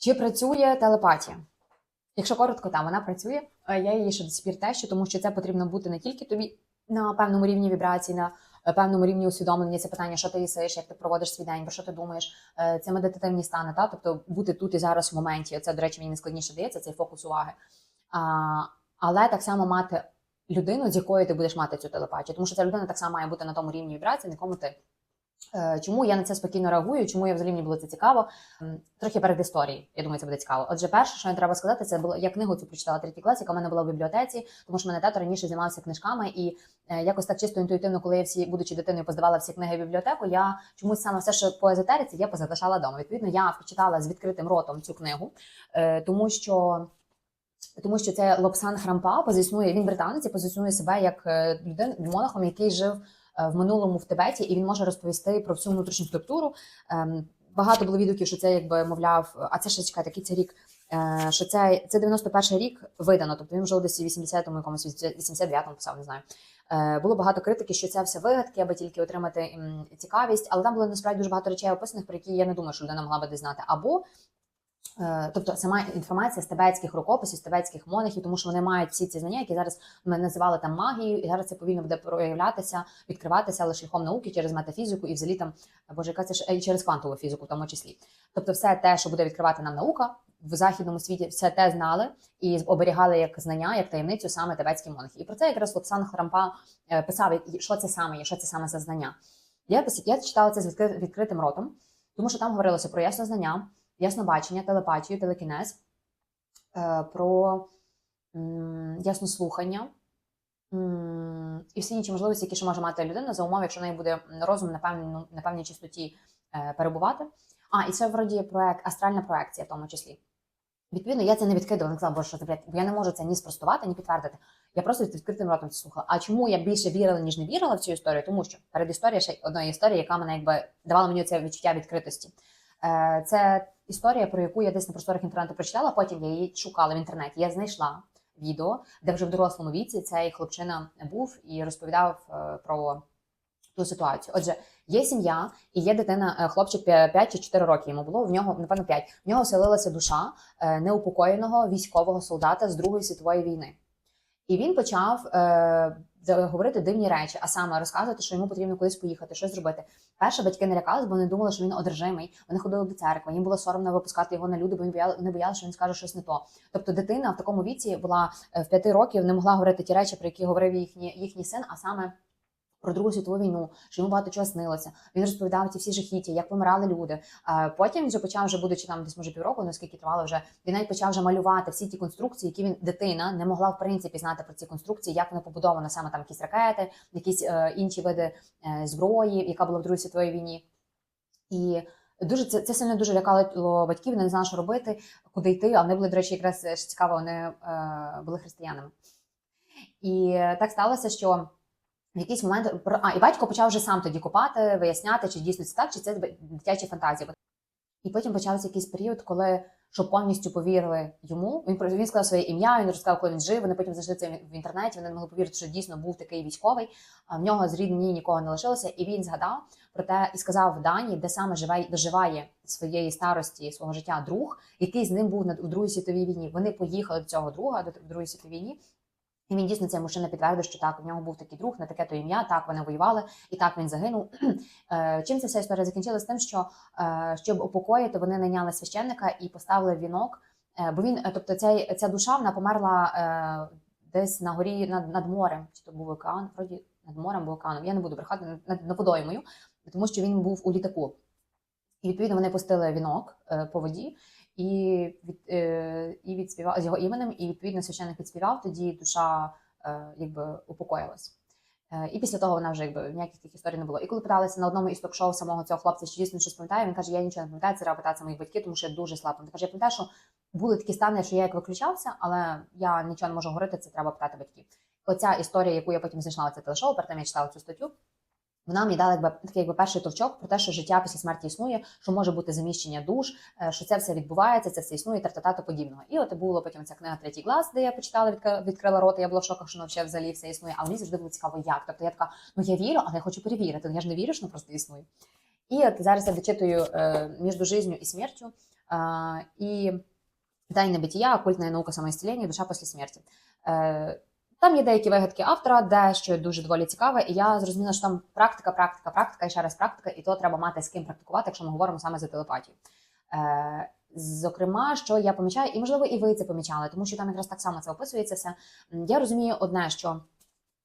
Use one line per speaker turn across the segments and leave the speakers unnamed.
Чи працює телепатія? Якщо коротко, там вона працює. Е, Я її ще до сих пір тещу, тому що це потрібно бути не тільки тобі на певному рівні вібрацій, на е, певному рівні усвідомлення. Це питання, що ти їсиш, як ти проводиш свій день, про що ти думаєш. Е, Це медитативні стани, та тобто бути тут і зараз в моменті. Це, до речі, мені найскладніше дається цей фокус уваги. А, але так само мати людину, з якою ти будеш мати цю телепатію, тому що ця людина так само має бути на тому рівні вібрації, на якому ти. Е, Чому я на це спокійно реагую? Чому я взагалі мені було це цікаво? Трохи перед історією. Я думаю, це буде цікаво. Отже, перше, що я треба сказати, це було я книгу цю прочитала третій клас, яка в мене була в бібліотеці, тому що мене тато раніше займався книжками, і е, якось так чисто інтуїтивно, коли я всі, будучи дитиною, поздавала всі книги в бібліотеку, я чомусь саме все, що по езотериці, я позалишала вдома. Відповідно, я почитала з відкритим ротом цю книгу, е, тому що. Тому що це Лобсан Хрампа позиціонує, він британець і позиціонує себе як е, людин монахом, який жив в минулому в Тибеті, і він може розповісти про всю внутрішню структуру. Ем, Багато було відгуків, що це якби мовляв, а це ще чекайте, який це рік. е, Що це, це 91 рік видано, тобто він вже десь у 80-му якомусь 89-му писав, не знаю. Е, Було багато критики, що це все вигадки, аби тільки отримати цікавість, але там було насправді дуже багато речей описаних, про які я не думаю, що людина могла би десь. Або Е, Тобто сама інформація з тибетських рукописів, з тибетських монахів, тому що вони мають всі ці знання, які зараз ми називали там магією, і зараз це повинно буде проявлятися, відкриватися але шляхом науки через метафізику і взагалі там боже, яка це ж і через квантову фізику, в тому числі. Тобто, все те, що буде відкривати нам наука в західному світі, все те знали і оберігали як знання, як таємницю саме тибетські монахи. І про це якраз Лобсан Хрампа е, писав, що це саме є, що це саме за знання. Я я читала це з відкри- відкритим ротом, тому що там говорилося про ясне знання яснобачення, телепатію, телекінез, е, про яснослухання і всі інші можливості, які ще може мати людина за умови, якщо в неї буде розум на певній, на певній чистоті е, перебувати. А, і це вроді проект, астральна проекція в тому числі. Відповідно, я це не відкидувала, не казала, боже, що це блядь, бо я не можу це ні спростувати, ні підтвердити. Я просто з відкритим ротом це слухала. А чому я більше вірила, ніж не вірила в цю історію? Тому що перед історією ще одної історії, яка мене якби давала мені це відчуття відкритості. Е, Це історія, про яку я десь на просторах інтернету прочитала. Потім я її шукала в інтернеті. Я знайшла відео, де вже в дорослому віці цей хлопчина був і розповідав е, про ту ситуацію. Отже, є сім'я і є дитина, е, хлопчик 5 чи 4 роки йому було. В нього напевно 5. В нього оселилася душа неупокоєного військового солдата з Другої світової війни. І він почав говорити дивні речі, а саме розказувати, що йому потрібно кудись поїхати, щось зробити. Перше батьки не лякались, бо вони думали, що він одержимий. Вони ходили до церкви. Їм було соромно випускати його на люди, бо вони бояли, не боялися, що він скаже щось не то. Тобто, дитина в такому віці була е, в п'яти років, не могла говорити ті речі, про які говорив їхній, їхній син, а саме. Про Другу світову війну, що йому багато чого снилося. Він розповідав ці всі жахіття, як помирали люди. Потім він вже почав, вже будучи там десь може півроку, наскільки тривало вже він навіть почав вже малювати всі ті конструкції, які він дитина не могла в принципі знати про ці конструкції, як воно побудовано саме там якісь ракети, якісь е, інші види е, зброї, яка була в Другій світовій війні. І дуже це, це сильно дуже лякало батьків, вони не знали, що робити, куди йти. А вони були, до речі, якраз е, цікаво, вони е, були християнами. І так сталося, що в якийсь момент а, і батько почав вже сам тоді копати, виясняти, чи дійсно це так, чи це дитячі фантазії. І потім почався якийсь період, коли щоб повністю повірили йому. Він він сказав своє ім'я, він розказав, коли він жив. Вони потім знайшли це в інтернеті. Вони не могли повірити, що дійсно був такий військовий. А в нього з рідні нікого не лишилося. І він згадав про те і сказав в Данії, де саме живе доживає своєї старості, свого життя друг, який з ним був на у Другій світовій війні. Вони поїхали до цього друга до Другої світовій війні. І він дійсно цей мужчина підтвердив, що так, у нього був такий друг, на таке то ім'я, так вони воювали, і так він загинув. Е, Чим ця вся історія закінчилась? Тим, що е, щоб упокоїти, вони найняли священника і поставили вінок. Е, Бо він, тобто, ця, ця душа вона померла десь на горі над, над морем. Чи то був океан? Вроді над морем був океаном. Я не буду брехати над, над, над тому що він був у літаку. І відповідно вони пустили вінок по воді і від е, і відспівав з його іменем, і відповідно священник відспівав. Тоді душа е, якби упокоїлась. Е, І після того вона вже якби ніяких таких історій не було. І коли питалися на одному із ток-шоу самого цього хлопця, чи дійсно щось пам'ятає, він каже: Я нічого не пам'ятаю, це треба питатися моїх батьків, тому що я дуже слабо. Він каже, я пам'ятаю, що були такі стани, що я як виключався, але я нічого не можу говорити, це треба питати батьків. Оця історія, яку я потім знайшла це телешоу, перед тим я читала цю статтю. Вона мені дала якби такий якби перший товчок про те, що життя після смерті існує, що може бути заміщення душ, е, що це все відбувається, це все існує, та того подібного. І от було потім ця книга третій клас, де я почитала, відкрила, відкрила рота. Я була в шоках, що ну, ще взагалі все існує. Але мені завжди було цікаво, як. Тобто я така, ну я вірю, але я хочу перевірити. Ну я ж не вірю, що воно просто існує. І от зараз я дочитую е, між жизнью і смертю Е, і тайне битія, оккультна наука самоістілення, душа після смерті. Там є деякі вигадки автора, де що дуже доволі цікаве, і я зрозуміла, що там практика, практика, практика і ще раз практика, і то треба мати з ким практикувати, якщо ми говоримо саме за телепатію. Е, Зокрема, що я помічаю, і можливо, і ви це помічали, тому що там якраз так само це описується. Я розумію одне, що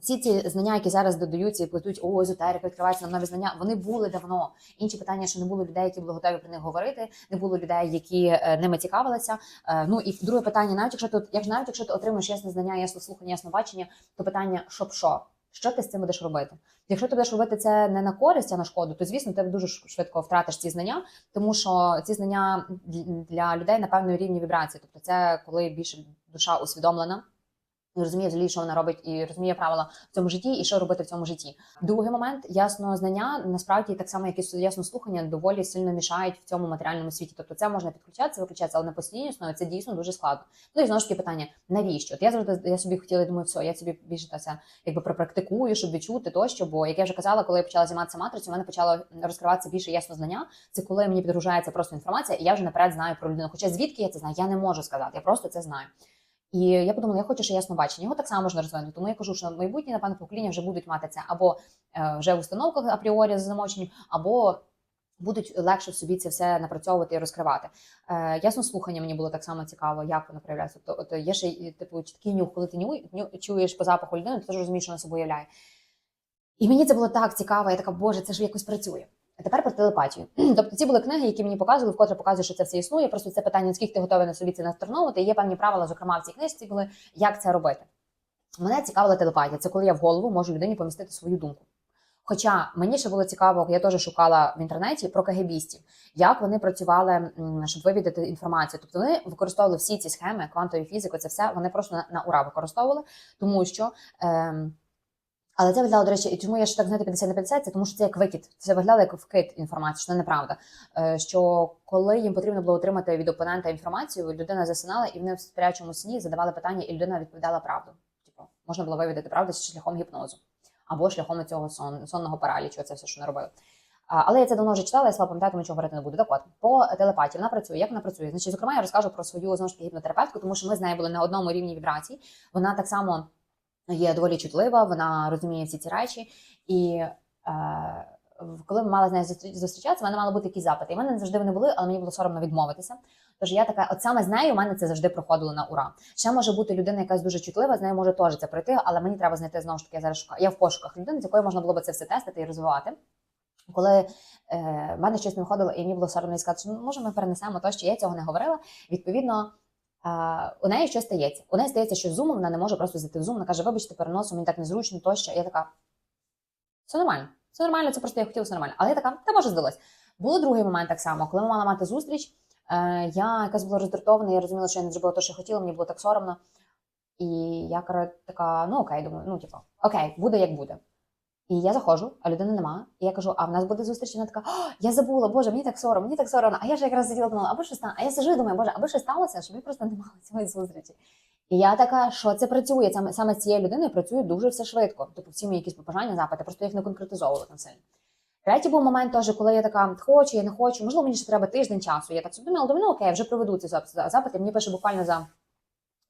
всі ці знання, які зараз додаються і плетуть о, езотерика, відкриваються нам нові знання, вони були давно. Інші питання, що не було людей, які були готові про них говорити, не було людей, які е, ними цікавилися. Е, ну і друге питання, навіть якщо ти, як навіть якщо ти отримаєш ясне знання, ясне слухання, ясне бачення, то питання, щоб що? Що ти з цим будеш робити? Якщо ти будеш робити це не на користь, а на шкоду, то звісно ти дуже швидко втратиш ці знання, тому що ці знання для людей на певному рівні вібрації. Тобто, це коли більше душа усвідомлена. І Розуміє взагалі, що вона робить, і розуміє правила в цьому житті, і що робити в цьому житті. Другий момент ясно знання насправді так само, як і ясно слухання, доволі сильно мішають в цьому матеріальному світі. Тобто це можна підключатися, виключатися, але на постійній основі це дійсно дуже складно. Ну і знову ж таки питання: навіщо? От я завжди я собі хотіла, думаю, все, я собі більше та якби пропрактикую, щоб відчути тощо. Бо як я вже казала, коли я почала займатися матрицею, у мене почало розкриватися більше ясно знання. Це коли мені підгружається просто інформація, і я вже наперед знаю про людину. Хоча звідки я це знаю, я не можу сказати. Я просто це знаю. І я подумала, я хочу ще ясно бачення. Його так само можна розвинути. Тому я кажу, що майбутні, напевно, покоління вже будуть мати це або е, вже в установках апріорі з замовченням, або будуть легше в собі це все напрацьовувати і розкривати. Е, ясно слухання мені було так само цікаво, як воно проявляється. Тобто, от є ще типу чіткий нюх, коли ти ню, чуєш по запаху людини, ти теж розумієш, що вона собою являє. І мені це було так цікаво. Я така, боже, це ж якось працює. А тепер про телепатію. Тобто ці були книги, які мені показували, вкотре показують, що це все існує. Просто це питання, наскільки ти готовий на собі це настрановувати. І є певні правила, зокрема в цій книжці були, як це робити. Мене цікавила телепатія. Це коли я в голову можу людині помістити свою думку. Хоча мені ще було цікаво, я теж шукала в інтернеті про кагебістів, як вони працювали, щоб вивідати інформацію. Тобто вони використовували всі ці схеми, квантові фізику, це все вони просто на, ура використовували, тому що. Ем, але це виглядало, до речі, і чому я ще так знаєте 50 на 50, це тому що це як викид. Це виглядало як вкид інформації, що це неправда. Е, Що коли їм потрібно було отримати від опонента інформацію, людина засинала, і вони в сплячому сні задавали питання, і людина відповідала правду. Типу, можна було вивідати правду шляхом гіпнозу або шляхом цього сон, сонного паралічу. Це все, що не робили. Але я це давно вже читала, я слабо пам'ятаю, тому нічого говорити не буду. Так от, по телепатії вона працює. Як вона працює? Значить, зокрема, я розкажу про свою знову ж таки гіпнотерапевтку, тому що ми з нею були на одному рівні вібрацій. Вона так само є доволі чутлива, вона розуміє всі ці речі. І е, коли ми мали з нею зустрі- зустрічатися, в мене мали бути якісь запити. І в мене не завжди вони були, але мені було соромно відмовитися. Тож я така, от саме з нею у мене це завжди проходило на ура. Ще може бути людина, якась дуже чутлива, з нею може теж це пройти, але мені треба знайти знову ж таки. Я зараз шукаю. Я в пошуках людини, з якою можна було би це все тестити і розвивати. Коли е, в мене щось не виходило, і мені було соромно і сказати, що ну, може ми перенесемо то, що я цього не говорила. Відповідно, у неї щось стається. У неї стається, що Zoom, вона не може просто зайти в Zoom, вона каже, вибачте, переносу, мені так незручно, тощо. Я така, все нормально, все нормально, це просто я хотіла, все нормально. Але я така, та може здалось. Було другий момент так само, коли ми мали мати зустріч. Е, я якась була роздратована, я розуміла, що я не зробила те, що я хотіла, мені було так соромно. І я така, ну окей, думаю, ну типу, окей, буде як буде. І я заходжу, а людини нема. І я кажу, а в нас буде зустріч. І вона така, «О, я забула, боже, мені так соромно, мені так соромно. А я ж якраз сиділа, думала, аби що стане. А я сижу і думаю, боже, аби що сталося, щоб я просто не цієї зустрічі. І я така, що це працює? Саме, саме з цією людиною працює дуже все швидко. Тобто всі мої якісь побажання, запити, просто їх не конкретизовувала там сильно. Третій був момент теж, коли я така хочу, я не хочу, можливо, мені ще треба тиждень часу. Я так собі думала, думаю, ну окей, вже проведу ці запити. Мені пише буквально за,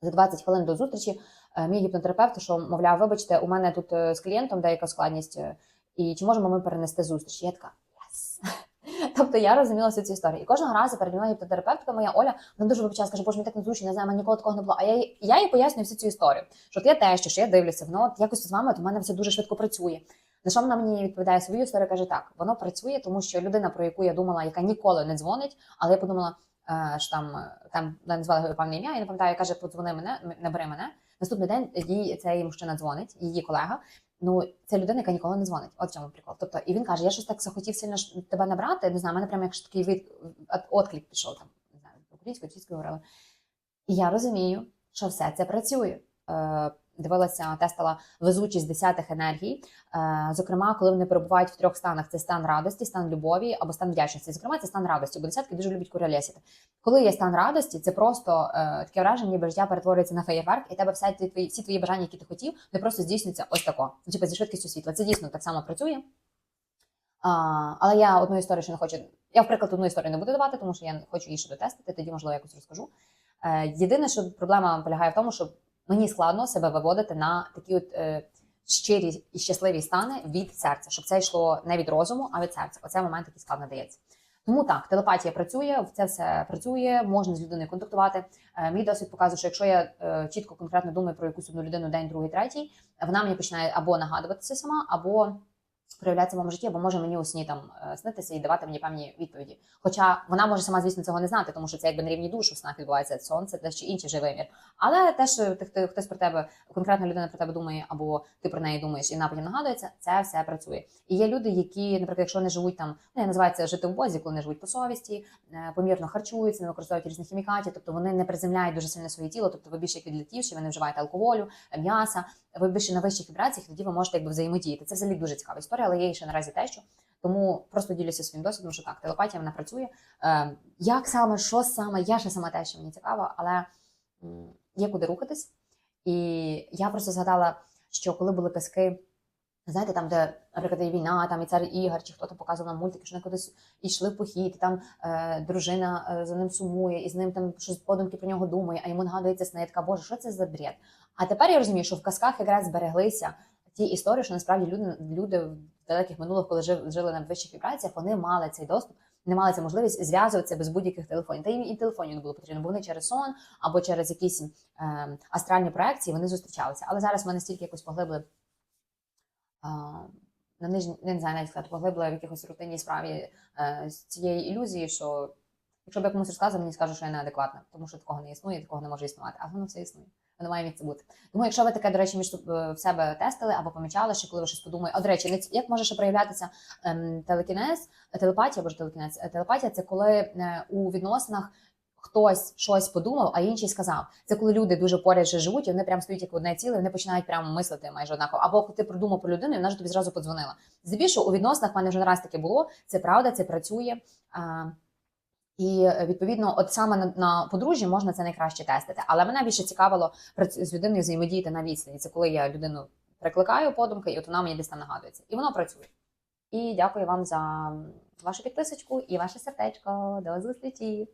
за 20 хвилин до зустрічі е, мій гіпнотерапевт, що мовляв, вибачте, у мене тут е, з клієнтом деяка складність, е, і чи можемо ми перенести зустріч? Я така yes. Тобто я розуміла всю цю історію. І кожного разу перед мною гіпнотерапевтка моя Оля, вона дуже вибачала, каже, боже, мені так незручно, не знаю, мене ніколи такого не було. А я, я їй пояснюю всю цю історію. Що от я те, що я дивлюся, воно от якось з вами, от у мене все дуже швидко працює. На що вона мені відповідає свою історію, каже, так, воно працює, тому що людина, про яку я думала, яка ніколи не дзвонить, але я подумала, що там, е, там назвали його певне ім'я, я не пам'ятаю, каже, подзвони мене, набери мене. Наступний день їй цей мужчина дзвонить, її колега. Ну, це людина, яка ніколи не дзвонить. От в чому прикол. Тобто, і він каже: я щось так захотів сильно тебе набрати. Не знаю, мене прямо як такий від от- отклик пішов там, не знаю, українською, чистською говорила. І я розумію, що все це працює. Е, дивилася, тестила везучість десятих енергій. Е, зокрема, коли вони перебувають в трьох станах: це стан радості, стан любові або стан вдячності. Зокрема, це стан радості, бо десятки дуже люблять куролесити. Коли є стан радості, це просто е, таке враження, ніби життя перетворюється на феєрверк, і тебе все твої всі твої бажання, які ти хотів, не просто здійснюються ось тако. Типу зі швидкістю світла. Це дійсно так само працює. А, але я одну історію ще не хочу Я, в приклад, одну історію не буду давати, тому що я хочу її ще дотестити, тоді, можливо, якось розкажу. Е, єдине, що проблема полягає в тому, що мені складно себе виводити на такі от е, щирі і щасливі стани від серця, щоб це йшло не від розуму, а від серця. Оце момент, який складно дається. Тому так, телепатія працює, це все працює, можна з людиною контактувати. Е, Мій досвід показує, що якщо я е, чітко конкретно думаю про якусь одну людину день, другий, третій, вона мені починає або нагадуватися сама, або проявлятися в моєму житті, або може мені у сні там е, снитися і давати мені певні відповіді. Хоча вона може сама, звісно, цього не знати, тому що це якби на рівні душу в снах відбувається сон, це теж чи інший вже вимір. Але теж е, ти- хто- хтось про тебе, конкретна людина про тебе думає, або ти про неї думаєш, і потім нагадується, це все працює. І є люди, які, наприклад, якщо не живуть там, ну я називаю жити в бозі, коли не живуть по совісті, е, помірно харчуються, не використовують різних хімікатів, тобто вони не приземляють дуже сильно своє тіло, тобто ви більше як відлетівши, ви не алкоголю, м'яса, ви більше на вищих вібраціях, тоді ви можете якби взаємодіяти. Це взагалі дуже цікава історія, але є ще наразі що тому просто ділюся своїм досвідом, що так, телепатія вона працює. Е, як саме, що саме, я ще саме те, що мені цікаво, але є куди рухатись. І я просто згадала, що коли були казки, знаєте, там, де, наприклад, і війна, там і цар Ігор, чи хто-то показував нам мультики, що вони кудись йшли в похід, і там е, дружина е, за ним сумує, і з ним там щось подумки про нього думає, а йому нагадується сни. Я така, боже, що це за бред? А тепер я розумію, що в казках якраз збереглися ті історії, що насправді люди, люди в далеких минулих, коли жив, жили на вищих вібраціях, вони мали цей доступ. Не мали цю можливість зв'язуватися без будь-яких телефонів. Та їм і телефонів не було потрібно, бо вони через сон або через якісь е, астральні проекції вони зустрічалися. Але зараз ми настільки якось поглибли а, на нижній, не знаю, навіть сказати, поглибли в якихось рутинній справі е, з цієї ілюзії, що якщо б я комусь розказував, мені скажуть, що я неадекватна, тому що такого не існує, такого не може існувати, а воно все існує. Воно має місце бути. Тому, якщо ви таке, до речі, між в себе тестили або помічали, що коли ви щось подумаєте, а до речі, як може ще проявлятися ем, телекінез, телепатія або ж телекінез? Е, Телепатія це коли е, у відносинах хтось щось подумав, а інший сказав. Це коли люди дуже поряд же живуть, і вони прям стоять як одне ціле, вони починають прямо мислити майже однаково. Або ти продумав про людину, і вона ж тобі зразу подзвонила. Здебільшого у відносинах в мене вже не раз таке було. Це правда, це працює. І е, відповідно, от саме на, на подружжі можна це найкраще тестити. Але мене більше цікавило з людиною взаємодіяти на відстані. Це коли я людину прикликаю подумки, і от вона мені десь там нагадується. І воно працює. І дякую вам за вашу підписочку і ваше сердечко. До зустрічі!